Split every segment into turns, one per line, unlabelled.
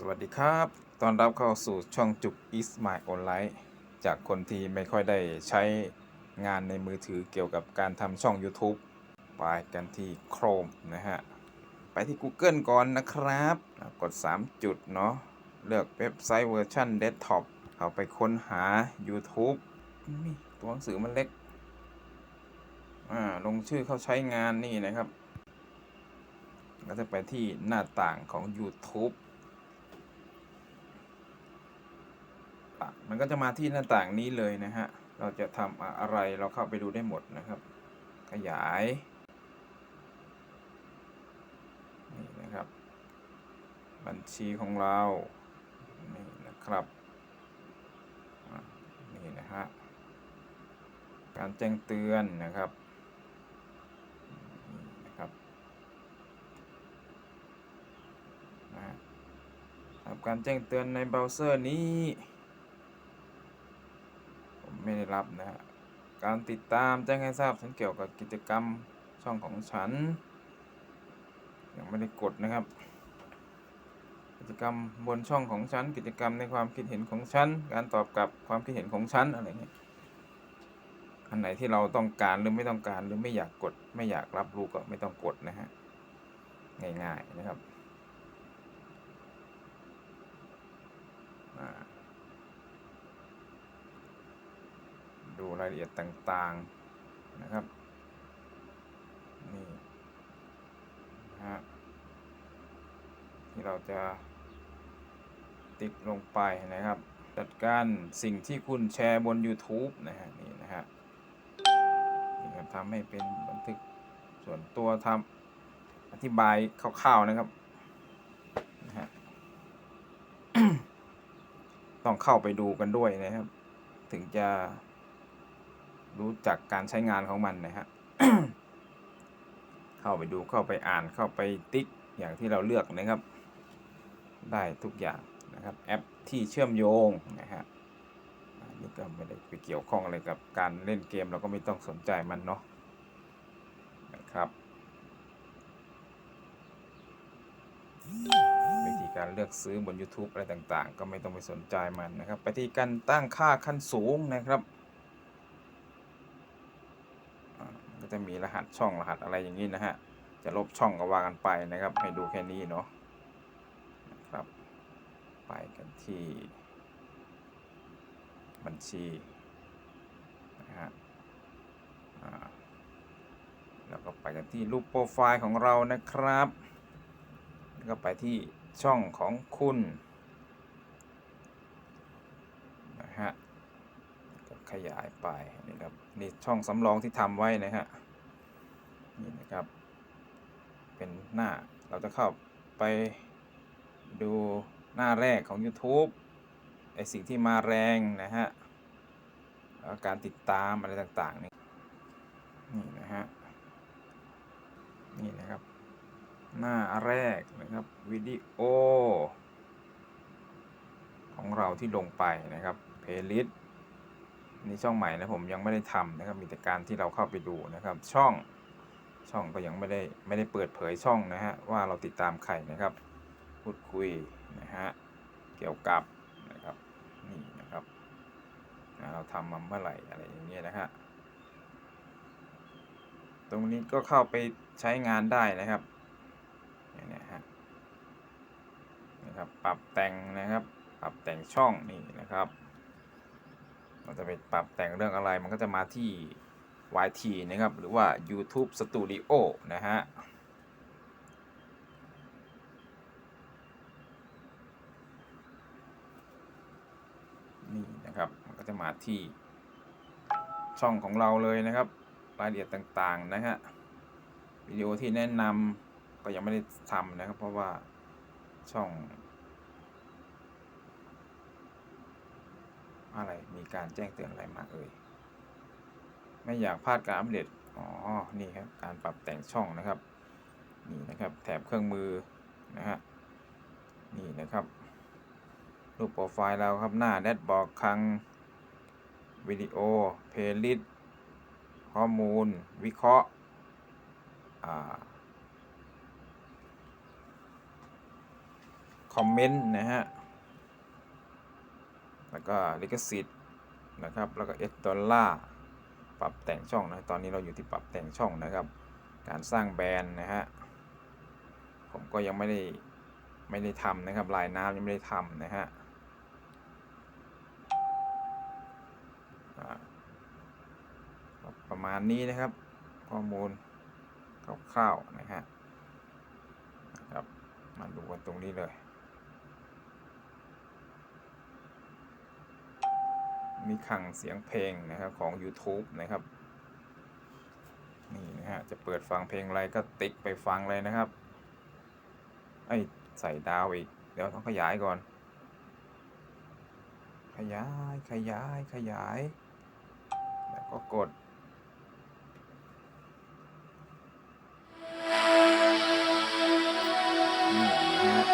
สวัสดีครับ ตอนรับเข้าสู่ช่องจุก is my online จากคนที่ไม่ค่อยได้ใช้งานในมือถือเกี่ยวกับการทำช่อง YouTube ไปกันที่ Chrome นะฮะ ไปที่ Google ก่อนนะครับ กด 3 จุดเนาะ เลือกเว็บไซต์เวอร์ชัน Desktop เข้าไปค้นหา YouTube นี่ตัวหนังสือมันเล็ก อ่า ลงชื่อเข้าใช้งานนี่นะครับ ก็จะไปที่หน้าต่างของ YouTube อะ มันก็จะมาที่หน้าต่างนี้เลยนะฮะ เราจะทำอะไรเราเข้าไปดูได้หมดนะครับ ขยายนี่นะครับ บัญชีของเรานี่นะครับนี่นะฮะการแจ้งเตือนนะครับนะครับนะการแจ้งเตือนในเบราว์เซอร์นี้ ไม่ได้รับนะฮะการติดตามแจ้งให้ทราบถึงเกี่ยวกับกิจกรรมช่องของฉัน ยังไม่ได้กดนะครับ กิจกรรมบนช่องของฉัน กิจกรรมในความคิดเห็นของฉัน การตอบกลับความคิดเห็นของฉันอะไรเงี้ยอันไหนที่เราต้องการหรือไม่ต้องการหรือไม่อยากกดไม่อยากรับรู้ก็ไม่ต้องกดนะฮะง่ายๆนะครับอ่า ดูรายละเอียดต่างๆนะครับ นี่นะฮะที่เราจะติ๊กลงไปนะครับ จัดการสิ่งที่คุณแชร์บน YouTube นะฮะนี่นะฮะนี่ครับทำให้เป็นบันทึกส่วนตัวทำอธิบายคร่าวๆนะครับนะฮะต้องเข้าไปดูกันด้วยนะครับ ถึงจะ รู้จักการใช้งานของมันนะฮะ เข้าไปดูเข้าไปอ่านเข้าไปติ๊กอย่างที่เราเลือกนะครับ ได้ทุกอย่างนะครับแอปที่เชื่อมโยงนะฮะนนี่ก็ไม่ได้ไปเกี่ยวข้องอะไรกับการเล่นเกมเราก็ไม่ต้องสนใจมันเนาะนะครับวิธีการเลือกซื้อบน YouTube อะไรต่างๆ ก็ไม่ต้องไปสนใจมันนะครับ ไปที่การตั้งค่าขั้นสูงนะครับ อ่าก็ จะมีรหัสช่องรหัสอะไรอย่างนี้นะฮะ จะลบช่องก็ว่ากันไปนะครับ ให้ดูแค่นี้เนาะนะครับ ไปกันที่ บัญชีนะฮะแล้วก็ไปกันที่รูปโปรไฟล์ของเรานะครับ แล้วก็ไปที่ช่องของคุณนะฮะ ก็ ขยายไปนี่ครับนี่ช่องสำรองที่ทำไว้นะฮะนี่นะครับ เป็นหน้าเราจะเข้าไปดูหน้าแรกของ YouTube ไอสิ่งที่มาแรงนะฮะแล้วการติดตามอะไรต่างๆนี่นี่นะฮะนี่นะครับ หน้าแรกนะครับวิดีโอ ของเราที่ลงไปนะครับเพลย์ลิสต์ นี่ช่องใหม่นะผมยังไม่ได้ทำนะครับ มีแต่การที่เราเข้าไปดูนะครับ ช่องช่องก็ยังไม่ได้ไม่ได้เปิดเผยช่องนะฮะว่าเราติดตามใครนะครับ พูดคุยนะฮะเกี่ยวกับนะครับนี่นะครับนะเราทำมาเมื่อไหร่อะไรอย่างเงี้ยนะฮะตรงนี้ก็เข้าไปใช้งานได้นะครับนี่นะฮะนะครับปรับแต่งนะครับ ปรับแต่งช่องนี่นะครับ เราจะไปปรับแต่งเรื่องอะไรมันก็จะมาที่ YT นะครับ หรือว่า YouTube Studio นะฮะนี่นะครับมันก็จะมาที่ช่องของเราเลยนะครับ รายละเอียดต่างๆนะฮะวิดีโอที่แนะนำก็ยังไม่ได้ทำนะครับ เพราะว่าช่อง อะไร มีการแจ้งเตือนอะไรมาเอ่ย ไม่อยากพลาดการอัปเดต อ๋อ นี่ครับ การปรับแต่งช่องนะครับ นี่นะครับ แถบเครื่องมือนะฮะ นี่นะครับ รูปโปรไฟล์เราครับ หน้าแดชบอร์ดคลัง วิดีโอ เพลย์ลิสต์ ข้อมูล วิเคราะห์ อ่าข้ออมเมนต์นะฮะ แล้วก็ลิขสิทธิ์นะครับ แล้วก็เอสดอลลาร์ปรับแต่งช่องนะ ตอนนี้เราอยู่ที่ปรับแต่งช่องนะครับ การสร้างแบรนด์นะฮะ ผมก็ยังไม่ได้ไม่ได้ทำนะครับ ลายน้ำยังไม่ได้ทำนะฮะประมาณนี้นะครับ ข้อมูลคร่าวๆนะฮะนะครับ มาดูกันตรงนี้เลย มีขังเสียงเพลงนะครับของ YouTube นะครับ นี่นะฮะ จะเปิดฟังเพลงอะไรก็ติ๊กไปฟังเลยนะครับ ไอใส่ดาวอีก เดี๋ยวต้องขยายก่อน ขยายขยายขยาย แล้วก็กดนี่นะฮะ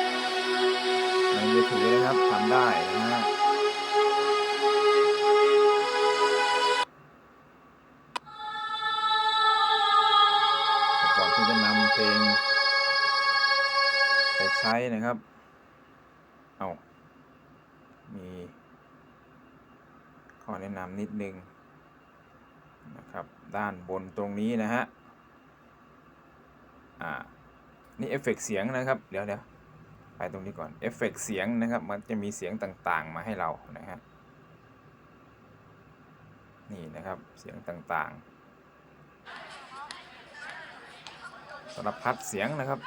ในมือถือนะครับทำได้นะฮะ ใช้นะครับ เอามีข้อแนะนำนิดนึงนะครับ ด้านบนตรงนี้นะฮะ อ่า นี่เอฟเฟกต์เสียงนะครับ เดี๋ยวเดี๋ยวไปตรงนี้ก่อน เอฟเฟกต์เสียงนะครับ มันจะมีเสียงต่างๆ มาให้เรานะฮะ นี่นะครับ เสียงต่างๆสารพัดเสียงนะครับ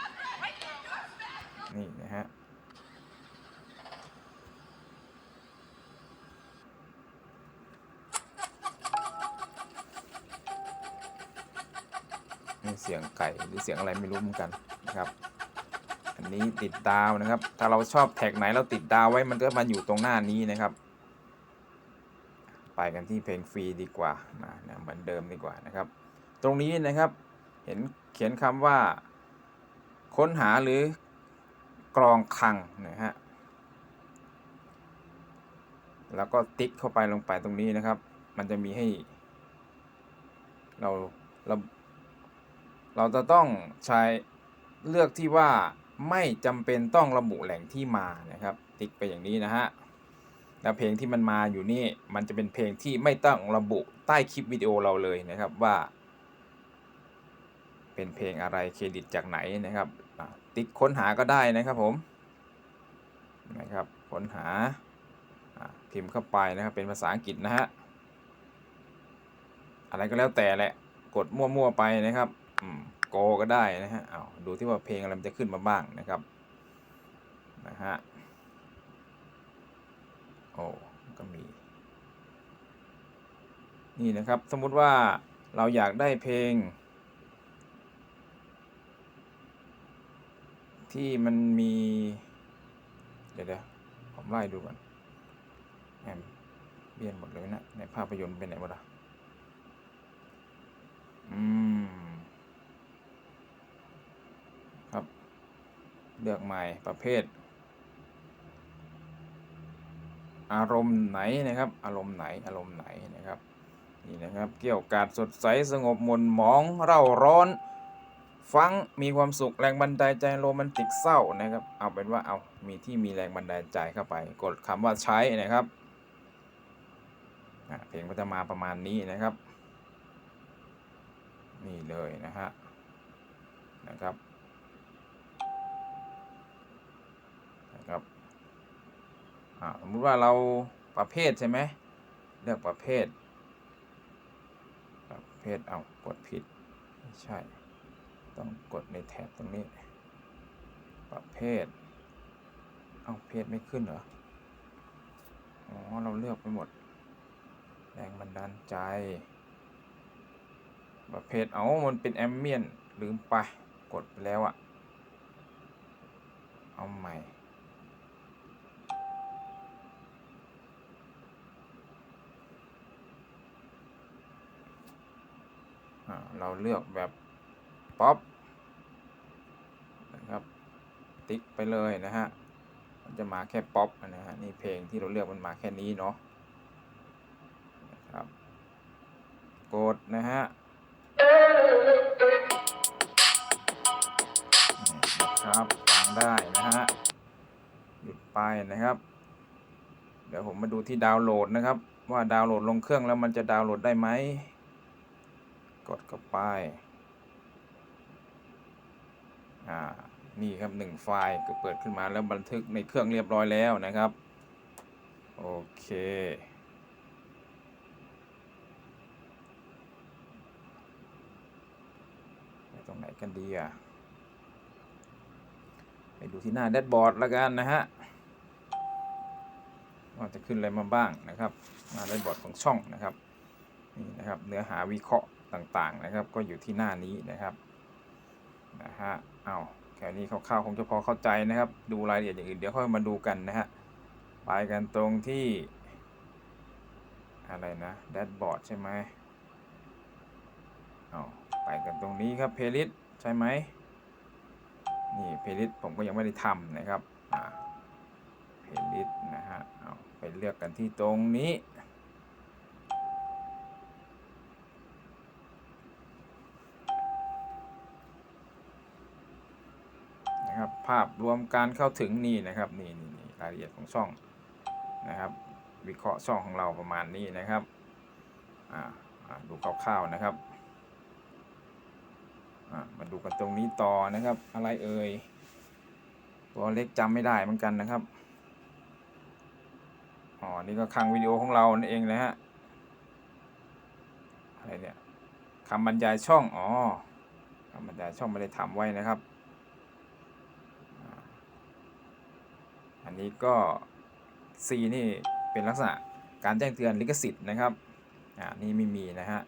นี่นะฮะนี่เสียงไก่หรือเสียงอะไรไม่รู้เหมือนกันนะครับอันนี้ติดดาวนะครับ ถ้าเราชอบแท็กไหนเราติดดาวไว้มันก็มาอยู่ตรงหน้านี้นะครับ ไปกันที่เพลงฟรีดีกว่านะนะเหมือนเดิมดีกว่านะครับ ตรงนี้นะครับเห็นเขียนคำว่า ค้นหาหรือ กรองคังนะฮะ แล้วก็ติ๊กเข้าไปลงไปตรงนี้นะครับ มันจะมีให้ เราเราเราจะต้องใช้เลือกที่ว่าไม่จำเป็นต้องระบุแหล่งที่มานะครับ ติ๊กไปอย่างนี้นะฮะแล้วเพลงที่มันมาอยู่นี่มันจะเป็นเพลงที่ไม่ต้องระบุใต้คลิปวิดีโอเราเลยนะครับว่า เป็นเพลงอะไรเครดิตจากไหนนะครับ ติ๊กค้นหาก็ได้นะครับผมนะครับค้นหาพิมพ์เข้าไปนะครับเป็นภาษาอังกฤษนะฮะอะไรก็แล้วแต่แหละกดมั่วๆไปนะครับโกก็ได้นะฮะเอาดูที่ว่าเพลงอะไรมันจะขึ้นมาบ้างนะครับนะฮะโอ้ก็มี นี่นะครับสมมุติว่าเราอยากได้เพลง ที่มันมี เดี๋ยวเดี๋ยวผมไล่ดูก่อนแอมเบียนหมดเลยนะ ในภาพยนตร์เป็นไหนหมดอะอืม ครับ เลือกใหม่ประเภท อารมณ์ไหนนะครับ อารมณ์ไหน อารมณ์ไหนนะครับ นี่นะครับ เกี่ยวกาดสดใสสงบมนหมองเร่าร้อน ฟังมีความสุขแรงบันดาลใจโรแมนติกเศร้านะครับ เอาเป็นว่าเอามีที่มีแรงบันดาลใจเข้าไป กดคำว่าใช้นะครับเพลงก็จะมาประมาณนี้นะครับ นี่เลยนะฮะนะครับนะครับอ่าสมมติว่าเราประเภทใช่ไหมเลือกประเภทประเภทเอากดผิดไม่ใช่ ต้องกดในแท็บตรงนี้ ประเภท เอาเพศไม่ขึ้นเหรอ อ๋อ เราเลือกไปหมด แรงบันดาลใจ ประเภท เอามันเป็นแอมเบียน ลืมไป กดไปแล้วอะเอาใหม่เราเลือกแบบ ป๊อปนะครับ ติ๊กไปเลยนะฮะมันจะมาแค่ป๊อปนะฮะนี่เพลงที่เราเลือกมันมาแค่นี้เนาะนะครับกดนะฮะนะครับฟังได้นะฮะหยุดไปนะครับ เดี๋ยวผมมาดูที่ดาวน์โหลดนะครับ ว่าดาวน์โหลดลงเครื่องแล้วมันจะดาวน์โหลดได้ไหมกดเข้าไป นี่ครับหนึ่งไฟล์ก็เปิดขึ้นมาแล้วบันทึกในเครื่องเรียบร้อยแล้วนะครับ โอเคตรงไหนกันดีอะไปดูที่หน้าแดชบอร์ดล้วกันนะฮะว่าจะขึ้นอะไรมาบ้างนะครับหน้าแดชบอร์ดของช่องนะครับนี่นะครับเนื้อหาวิเคราะห์ต่างๆนะครับ ก็อยู่ที่หน้านี้นะครับนะฮะ เอาแค่นี้คร่าวๆคงจะพอเข้าใจนะครับ ดูรายละเอียดอย่างอื่นเดี๋ยวค่อยมาดูกันนะฮะไปกันตรงที่ อะไรนะแดชบอร์ดใช่ไหมเอาไปกันตรงนี้ครับเพลิสใช่ไหมนี่เพลิสผมก็ยังไม่ได้ทำนะครับอ่าเพลิสนะฮะเอาไปเลือกกันที่ตรงนี้ นะครับ ภาพรวมการเข้าถึงนี่นะครับนี่นี่รายละเอียดของช่องนะครับ วิเคราะห์ช่องของเราประมาณนี้นะครับอ่าดูคร่าวๆนะครับอ่ามาดูกันตรงนี้ต่อนะครับ อะไรเอ่ยตัวเล็กจำไม่ได้เหมือนกันนะครับอ๋อนี่ก็คลังวิดีโอของเรานั่นเองนะฮะอะไรเนี่ยคำบรรยายช่องอ๋อคำบรรยายช่องไม่ได้ทำไว้นะครับ นี้ก็ C นี่เป็นลักษณะการแจ้งเตือนลิขสิทธิ์นะครับ อ่า นี่ไม่มีนะฮะ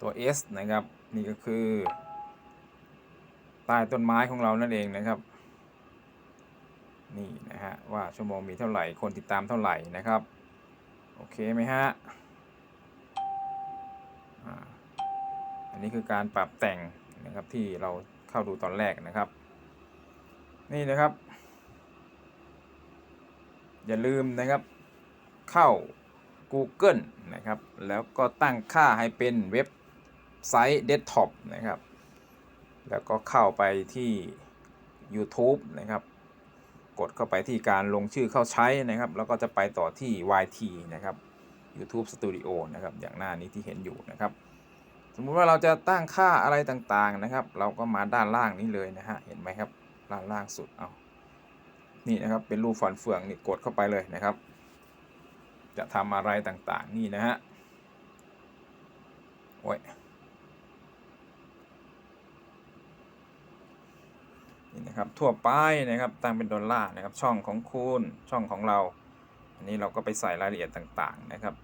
ตัว S นะครับ นี่ก็คือใต้ต้นไม้ของเรานั่นเองนะครับ นี่นะฮะว่าชั่วโมงมีเท่าไหร่ คนติดตามเท่าไหร่นะครับ โอเคไหมฮะอ่าอันนี้คือการปรับแต่งนะครับที่เราเข้าดูตอนแรกนะครับ นี่นะครับ อย่าลืมนะครับเข้า Google นะครับ แล้วก็ตั้งค่าให้เป็นเว็บไซต์เดสก์ท็อปนะครับ แล้วก็เข้าไปที่ YouTube นะครับ กดเข้าไปที่การลงชื่อเข้าใช้นะครับ แล้วก็จะไปต่อที่ YT นะครับ YouTube Studio นะครับ อย่างหน้านี้ที่เห็นอยู่นะครับ สมมุติว่าเราจะตั้งค่าอะไรต่างๆนะครับ เราก็มาด้านล่างนี้เลยนะฮะ เห็นไหมครับ ด้านล่างสุดเอานี่นะครับเป็นรูปฝันเฟืองนี่กดเข้าไปเลยนะครับ จะทำอะไรต่างๆ นี่นะฮะโอ้ยนี่นะครับทั่วไปนะครับตั้งเป็นดอลลาร์นะครับช่องของคุณช่องของเรา อันนี้เราก็ไปใส่รายละเอียดต่างๆนะครับ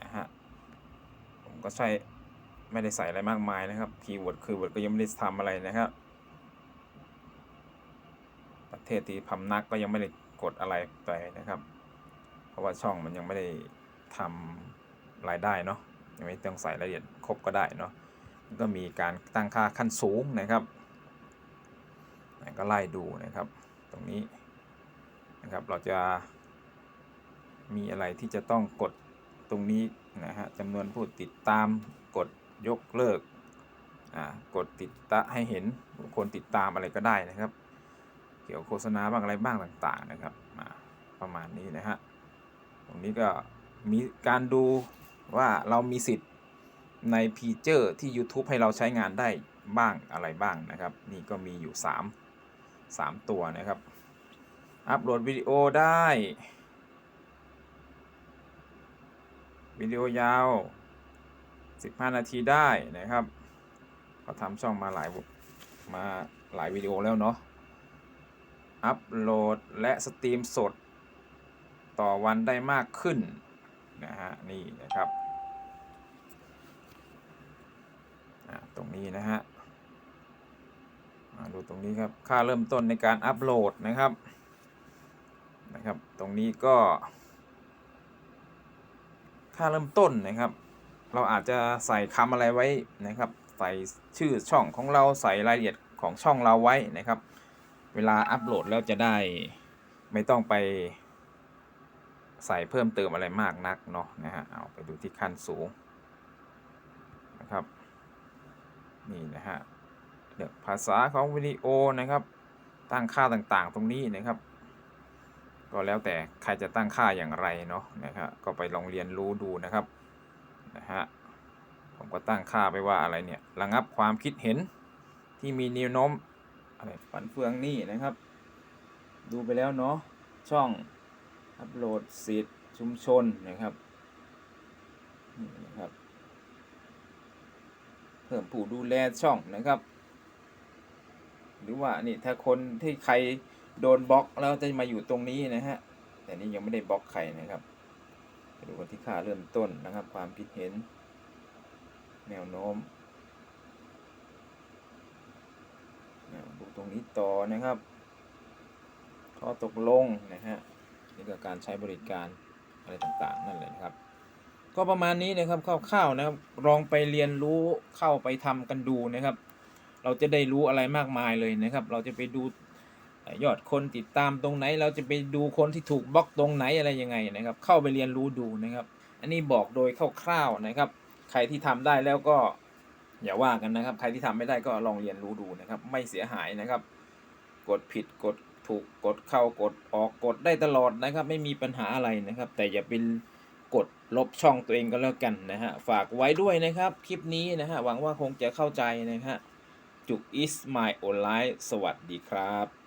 นะฮะผมก็ใช้ไม่ได้ใส่อะไรมากมายนะครับคีย์เวิร์ดคือเวิร์ดก็ยังไม่ได้ทำอะไรนะครับ เทศที่พำนักก็ยังไม่ได้กดอะไรไปนะครับ เพราะว่าช่องมันยังไม่ได้ทำรายได้เนาะยังไม่ต้องใส่รายละเอียดครบก็ได้เนาะก็มีการตั้งค่าขั้นสูงนะครับก็ไล่ดูนะครับ ตรงนี้นะครับเราจะมีอะไรที่จะต้องกดตรงนี้นะฮะจำนวนผู้ติดตามกดยกเลิกอ่ากดติดตะให้เห็นคนติดตามอะไรก็ได้นะครับ เกี่ยวโฆษณาบ้างอะไรบ้างต่าง ๆ นะครับมาประมาณนี้นะฮะตรงนี้ก็มีการดูว่าเรามีสิทธิ์ในฟีเจอร์ที่ YouTube ให้เราใช้งานได้บ้างอะไรบ้างนะครับ นี่ก็มีอยู่ 3 3 ตัวนะครับ อัปโหลดวิดีโอได้วิดีโอยาว 15 นาทีได้นะครับ ก็ทำช่องมาหลายมาหลายวิดีโอแล้วเนาะ อัปโหลดและสตรีมสด ต่อวันได้มากขึ้น นะฮะ นี่นะครับอ่าตรงนี้นะฮะมาดูตรงนี้ครับ ค่าเริ่มต้นในการอัปโหลดนะครับ นะครับ ตรงนี้ก็ ค่าเริ่มต้นนะครับ เราอาจจะใส่คำอะไรไว้นะครับ ใส่ชื่อช่องของเราใส่รายละเอียดของช่องเราไว้นะครับ เวลาอัปโหลดแล้วจะได้ไม่ต้องไปใส่เพิ่มเติมอะไรมากนักเนาะนะฮะเอาไปดูที่ขั้นสูงนะครับนี่นะฮะเลือกภาษาของวิดีโอนะครับ ตั้งค่าต่างๆ ตรงนี้นะครับ ก็แล้วแต่ใครจะตั้งค่าอย่างไรเนาะนะครับก็ไปลองเรียนรู้ดูนะครับนะฮะผมก็ตั้งค่าไปว่าอะไรเนี่ยระงับความคิดเห็นที่มีแนวโน้ม อะไรฝันเฟืองนี่นะครับ ดูไปแล้วเนาะช่องอัปโหลดสิทธิ์ชุมชนนะครับนี่นะครับ เพิ่มผู้ดูแลช่องนะครับ หรือว่านี่ถ้าคนที่ใครโดนบล็อกแล้วจะมาอยู่ตรงนี้นะฮะแต่นี่ยังไม่ได้บล็อกใครนะครับดูคนที่ค่าเริ่มต้นนะครับ ความคิดเห็น แนวโน้มอ่าดู ตรงนี้ต่อนะครับข้อตกลงนะฮะนี่ก็การใช้บริการอะไรต่างๆ นั่นเลยนะครับ ก็ประมาณนี้นะครับคร่าวๆนะครับลองไปเรียนรู้เข้าไปทำกันดูนะครับ เราจะได้รู้อะไรมากมายเลยนะครับ เราจะไปดูยอดคนติดตามตรงไหน เราจะไปดูคนที่ถูกบล็อกตรงไหนอะไรยังไงนะครับ เข้าไปเรียนรู้ดูนะครับ อันนี้บอกโดยคร่าวๆนะครับ ใครที่ทำได้แล้วก็ อย่าว่ากันนะครับ ใครที่ทำไม่ได้ก็ลองเรียนรู้ดูนะครับ ไม่เสียหายนะครับ กดผิดกดถูกกดเข้ากดออกกดได้ตลอดนะครับ ไม่มีปัญหาอะไรนะครับ แต่อย่าเป็นกดลบช่องตัวเองก็แล้วกันนะฮะฝากไว้ด้วยนะครับ คลิปนี้นะฮะหวังว่าคงจะเข้าใจนะฮะจุก is my online สวัสดีครับ